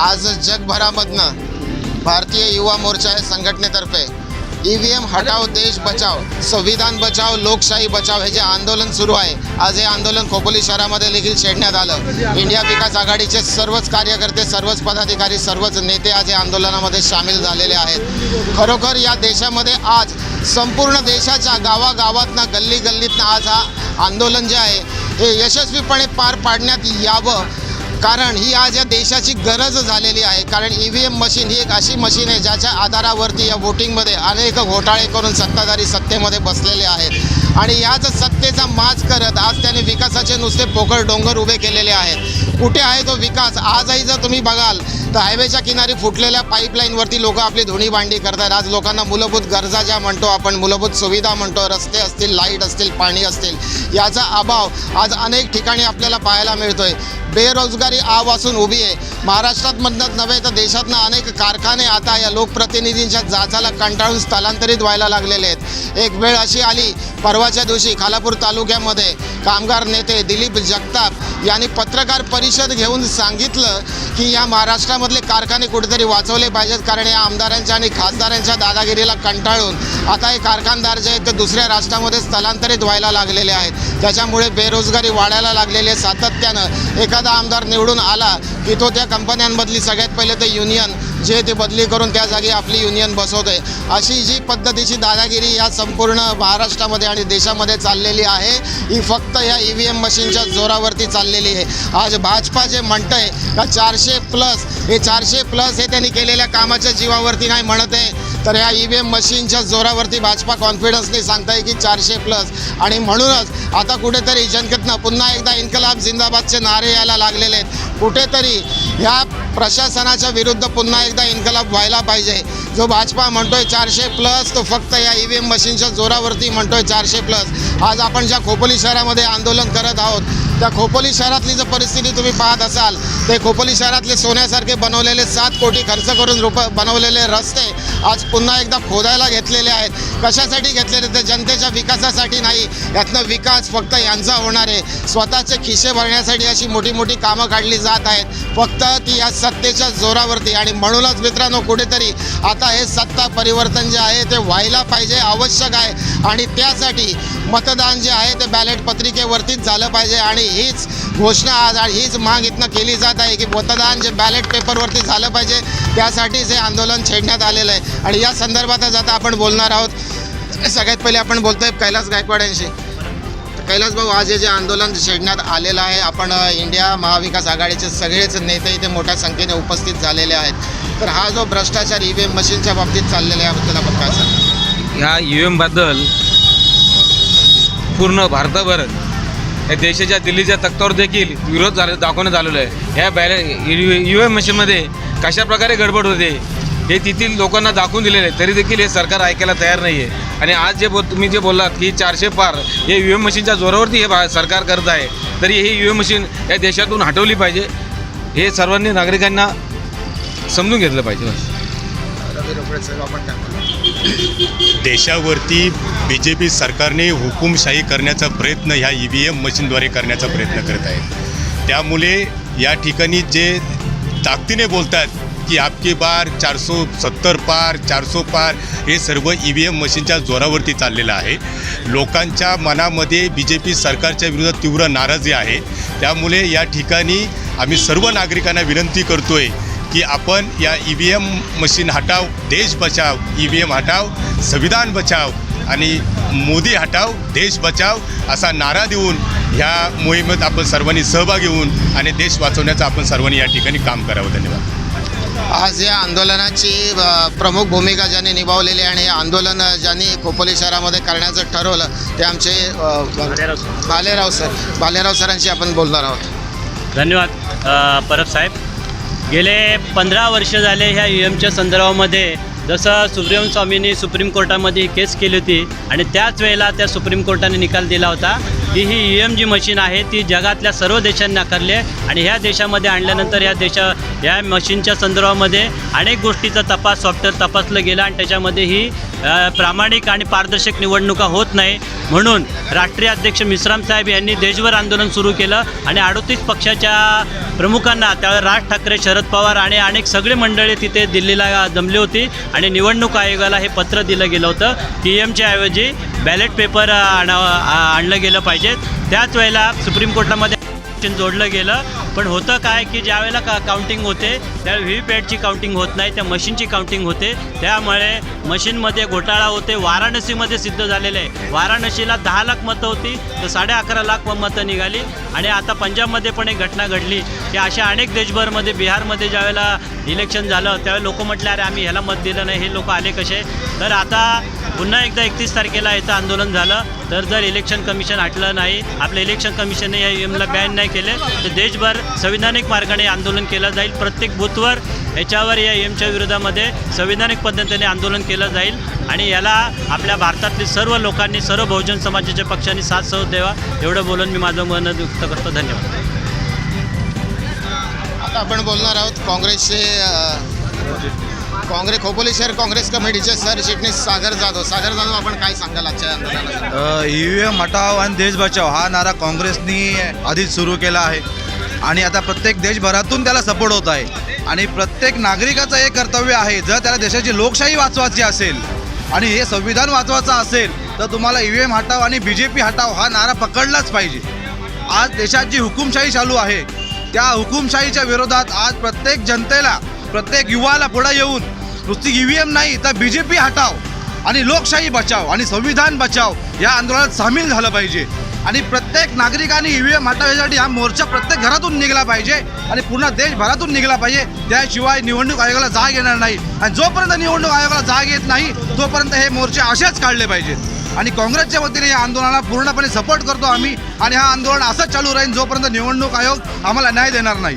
आज जगभरामधनं भारतीय युवा मोर्चा या संघटनेतर्फे ई व्ही एम हटाव देश बचाव संविधान बचाव लोकशाही बचाव हे जे आंदोलन सुरू आहे आज हे आंदोलन खोपोली शहरामध्ये देखील छेडण्यात आलं. इंडिया विकास आघाडीचे सर्वच कार्यकर्ते सर्वच पदाधिकारी सर्वच नेते आज या आंदोलनामध्ये सामील झालेले आहेत. खरोखर या देशामध्ये आज संपूर्ण देशाच्या गावागावातनं गल्ली गल्लीतनं आज हा आंदोलन जे आहे हे यशस्वीपणे पार पाडण्यात यावं कारण ही आज या देशाची गरज झालेली आहे. कारण ई व्ही एम मशीन ही एक अशी मशीन आहे ज्याच्या आधारावरती या वोटिंगमध्ये अनेक घोटाळे करून सत्ताधारी सत्तेमध्ये बसलेले आहेत. आणि याच सत्तेचा माज करत आज त्याने विकासाचे नुसते पोकळ डोंगर उभे केलेले आहेत. कुठे आहे तो विकास? आजही जर तुम्ही बघाल तर हायवेच्या किनारी फुटलेल्या पाईपलाईनवरती लोक आपली धुणी भांडी करतात. आज लोकांना मूलभूत गरजा ज्या म्हणतो आपण मूलभूत सुविधा म्हणतो रस्ते असतील लाइट असतील पाणी असतील याचा अभाव आज अनेक ठिकाणी आपल्याला पाहायला मिळतोय. बेरोजगारी आव असून उभी आहे. महाराष्ट्रातमधनंच नव्हे तर देशातनं अनेक कारखाने आता या लोकप्रतिनिधींच्या जाचाला कंटाळून स्थलांतरित व्हायला लागलेले आहेत. एक वेळ अशी आली परवाच्या दिवशी खालापूर तालुक्यामध्ये कामगार नेते दिलीप जगताप यांनी पत्रकार परिषद घेऊन सांगितलं की या महाराष्ट्रामधले कारखाने कुठेतरी वाचवले पाहिजेत कारण या आमदारांच्या आणि खासदारांच्या दादागिरीला कंटाळून आता हे कारखानदार जे आहेत ते दुसऱ्या राष्ट्रामध्ये स्थलांतरित व्हायला लागलेले आहेत. त्याच्यामुळे बेरोजगारी वाढायला लागलेली आहे सातत्यानं एखादा आमदार निवडून आला की तो त्या कंपन्यांमधली सगळ्यात पहिले ते युनियन जे ते बदली करून त्या जागी आपली युनियन बसवते अशी जी पद्धतीची दादागिरी या संपूर्ण महाराष्ट्रामध्ये आणि देशामध्ये चाललेली आहे ही फक्त या ई व्ही एम मशीनच्या जोरावरती चाललेली आहे. आज भाजपा जे म्हणतंय का चारशे प्लस हे चारशे प्लस हे त्यांनी केलेल्या कामाच्या जीवावरती नाही म्हणत आहे. तर या ई व्ही एम मशीनच्या जोरावरती भाजपा कॉन्फिडन्सने सांगताय की चारशे प्लस आणि म्हणूनच आता कुठेतरी जनतेतनं पुन्हा एकदा इन्कलाब जिंदाबादचे नारे यायला लागलेले आहेत. कुठेतरी ह्या प्रशासनाच्या विरुद्ध पुन्हा एकदा इन्कलाब व्हायला पाहिजे. जो भाजपा म्हणतोय चारशे प्लस तो फक्त या ई व्ही एम मशीनच्या जोरावरती म्हणतोय चारशे प्लस आज आपण ज्या खोपोली शहरामध्ये आंदोलन करत आहोत त्या खोपोली शहरातली जर परिस्थिती तुम्ही पाहत असाल ते खोपोली शहरातले सोन्यासारखे बनवलेले सात कोटी खर्च करून रुप बनवलेले रस्ते आज पुन्हा एकदा खोदायला घेतलेले आहेत. कशासाठी घेतलेले? ते जनतेच्या विकासासाठी नाही. यातनं विकास फक्त यांचा होणार आहे. स्वतःचे खिसे भरण्यासाठी अशी मोठी मोठी कामं काढली जात आहेत. फक्त ती या सत्तेच्या जोरावरती. आणि म्हणूनच मित्रांनो कुठेतरी आता हे सत्ता परिवर्तन जे आहे ते व्हायला पाहिजे आवश्यक आहे. आणि त्यासाठी मतदान जे आहे ते बॅलेट पत्रिकेवरतीच झालं पाहिजे. आणि हीच घोषणा आज आणि हीच माग इथनं केली जात आहे की मतदान जे बॅलेट पेपरवरती झालं पाहिजे त्यासाठीच हे आंदोलन छेडण्यात आलेलं आहे. आणि या संदर्भातच आता आपण बोलणार आहोत. सगळ्यात पहिले आपण बोलतोय कैलास गायकवाड यांशी कैलास भाऊ आज हे जे आंदोलन छेडण्यात आलेलं आहे आपण इंडिया महाविकास आघाडीचे सगळेच नेते इथे मोठ्या संख्येने उपस्थित झालेले आहेत. तर हा जो भ्रष्टाचार ई व्ही एम मशीनच्या बाबतीत चाललेला आहे याबद्दल आपण काय सांगतो ह्या यू एमबद्दल पूर्ण भारतभर या देशाच्या दिल्लीच्या तख्तावर देखील विरोध झाले दाखवण्यात आलेलो आहे ह्या बॅले यू एम मशीनमध्ये कशा प्रकारे गडबड होते हे तेथील लोकांना दाखवून दिलेले आहे तरी देखील हे सरकार ऐकायला तयार नाही आहे आणि आज जे बोल तुम्ही जे बोललात की चारशे पार हे यू एम मशीनच्या जोरावरती हे सरकार करत आहे तरी ही यू एम मशीन या देशातून हटवली पाहिजे हे सर्वांनी नागरिकांना समजून घेतलं पाहिजे देशावरती बी जे पी सरकारने हुकुमशाही करण्याचा प्रयत्न ह्या ई व्ही एम मशीनद्वारे करण्याचा प्रयत्न करत आहे. त्यामुळे या ठिकाणी जे ताकदीने बोलतात की आपकी बार चारसो सत्तर पार चारसो पार हे सर्व ई व्ही एम मशीनच्या जोरावरती चाललेलं आहे. लोकांच्या मनामध्ये बी जे पी सरकारच्या विरोधात तीव्र नाराजी आहे. त्यामुळे या ठिकाणी आम्ही सर्व नागरिकांना विनंती करतो आहे की आपण या ई व्ही एम मशीन हटाव देश बचाव ई व्ही एम हटाव संविधान बचाव आणि मोदी हटाव देश बचाव असा नारा देऊन ह्या मोहिमेत आपण सर्वांनी सहभागी होऊन आणि देश वाचवण्याचं आपण सर्वांनी या ठिकाणी काम करावं. धन्यवाद. आज या आंदोलनाची प्रमुख भूमिका ज्यांनी निभावलेली आणि हे आंदोलन ज्यांनी खोपोली शहरामध्ये करण्याचं ठरवलं ते आमचे बालेराव सर. बालेराव सरांशी आपण बोलणार आहोत. धन्यवाद. परब साहेब. गेले पंधरा वर्ष झाले ह्या यू एमच्या संदर्भामध्ये. जसं सुप्रीम स्वामींनी सुप्रीम कोर्टामध्ये केस केली होती आणि त्याच वेळेला त्या सुप्रीम कोर्टाने निकाल दिला होता. ही ही ई एम जी मशीन आहे. ती जगातल्या सर्व देशांनी नाकारली आहे. आणि ह्या देशामध्ये आणल्यानंतर या देशा या मशीनच्या संदर्भामध्ये अनेक गोष्टीचा तपास सॉफ्टवेअर तपासलं गेलं आणि त्याच्यामध्ये ही प्रामाणिक आणि पारदर्शक निवडणुका होत नाही. म्हणून राष्ट्रीय अध्यक्ष मिश्राम साहेब यांनी देशभर आंदोलन सुरू केलं आणि अडोतीस पक्षाच्या प्रमुखांना त्यावेळेस राज ठाकरे शरद पवार आणि अनेक सगळे मंडळी तिथे दिल्लीला जमली होती. आणि निवडणूक आयोगाला हे पत्र दिलं गेलं होतं. पी एमच्या ऐवजी बॅलेट पेपर आणावं आ- आणलं गेलं पाहिजे. त्याच वेळेला सुप्रीम कोर्टामध्ये जोडलं गेलं. पण होतं काय की ज्यावेळेला का काउंटिंग होते त्यावेळी व्ही पॅडची काउंटिंग होत नाही त्या मशीनची काउंटिंग होते. त्यामुळे मशीनमध्ये घोटाळा होते वाराणसीमध्ये सिद्ध झालेलं. आहे वाराणसीला दहा लाख मतं होती तर साडे अकरा लाख मतं निघाली. आणि आता पंजाबमध्ये पण एक घटना घडली की अशा अनेक देशभरमध्ये बिहारमध्ये ज्यावेळेला इलेक्शन झालं त्यावेळी लोक म्हटलं अरे आम्ही ह्याला मत दिलं नाही हे लोक आले कसे? तर आता पुन्हा एकदा एकतीस तारखेला याचं आंदोलन झालं. तर जर इलेक्शन कमिशन हटलं नाही आपलं इलेक्शन कमिशनने या एमला बॅन नाही केले तर देशभर संविधानिक मार्गाने आंदोलन केलं जाईल. प्रत्येक बूथवर याच्यावर या एमच्या विरोधामध्ये संविधानिक पद्धतीने आंदोलन केलं जाईल. आणि याला आपल्या भारतातील सर्व लोकांनी सर्व बहुजन समाजाच्या पक्षांनी साथ सहज द्यावा. एवढं बोलून मी माझं मन व्यक्त करतो. धन्यवाद. आता आपण बोलणार आहोत काँग्रेसचे काँग्रेस खोपोली शहर काँग्रेस कमिटीचे सरचिटणीस सागर जाधव. सागर जाधव आपण काय सांगाल आजच्या आंदोलनात ई एम हटाव आणि देश बचाव हा नारा काँग्रेसनी आधीच सुरू केला आहे. आणि आता प्रत्येक देशभरातून त्याला सपोर्ट होत आहे. आणि प्रत्येक नागरिकाचं हे कर्तव्य आहे जर त्याला देशाची लोकशाही वाचवायची असेल आणि हे संविधान वाचवायचं असेल तर तुम्हाला ई व्ही एम हटाव आणि बी जे पी हटाव हा नारा पकडलाच पाहिजे. आज देशात जी हुकुमशाही चालू आहे त्या हुकुमशाहीच्या विरोधात आज प्रत्येक जनतेला प्रत्येक युवाला पुढे येऊन नुसती ई व्ही एम नाही तर बी जे पी हटाव आणि लोकशाही बचाव आणि संविधान बचाव या आंदोलनात सामील झालं पाहिजे. आणि प्रत्येक नागरिकांनी ई व्ही एम हटावण्यासाठी हा मोर्चा प्रत्येक घरातून निघाला पाहिजे आणि पूर्ण देशभरातून निघाला पाहिजे. त्याशिवाय निवडणूक आयोगाला जाग येणार नाही. आणि जोपर्यंत निवडणूक आयोगाला जाग येत नाही तोपर्यंत हे मोर्चे असेच काढले पाहिजेत. आणि काँग्रेसच्या वतीने या आंदोलनाला पूर्णपणे सपोर्ट करतो आम्ही आणि हा आंदोलन असंच चालू राहील जोपर्यंत निवडणूक आयोग आम्हाला न्याय देणार नाही.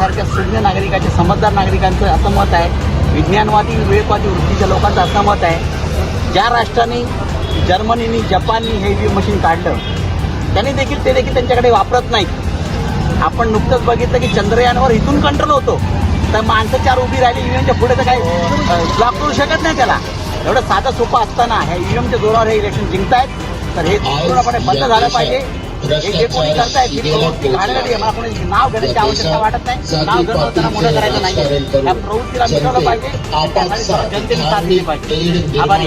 माझ्यासारख्या सुज्ञ नागरिकाचे समजदार नागरिकांचं असं मत आहे. विज्ञानवादी विवेकवादी वृत्तीच्या लोकांचं असं मत आहे. ज्या राष्ट्राने जर्मनीनी जपाननी हे व्ही मशीन काढलं त्यांनी देखील ते देखील त्यांच्याकडे वापरत नाहीत. आपण नुकतंच बघितलं की चंद्रयानवर इथून कंट्रोल होतो. तर माणसं चार उभी राहिली ईव्हीएमच्या पुढे तर काही ब्लॉक करू शकत नाही त्याला. एवढं साधं सोपं असताना ह्या ईव्हीएमच्या जोरावर हे इलेक्शन जिंकतायत. तर हे पूर्णपणे बंद झालं पाहिजे. हे जे कोणी मला कोणी नाव घेण्याची आवश्यकता वाटत नाही. नाव त्यांना मोठं करायचं नाही या प्रवृत्तीला मिटवलं पाहिजे. जनतेने साथ दिली पाहिजे. आभारी.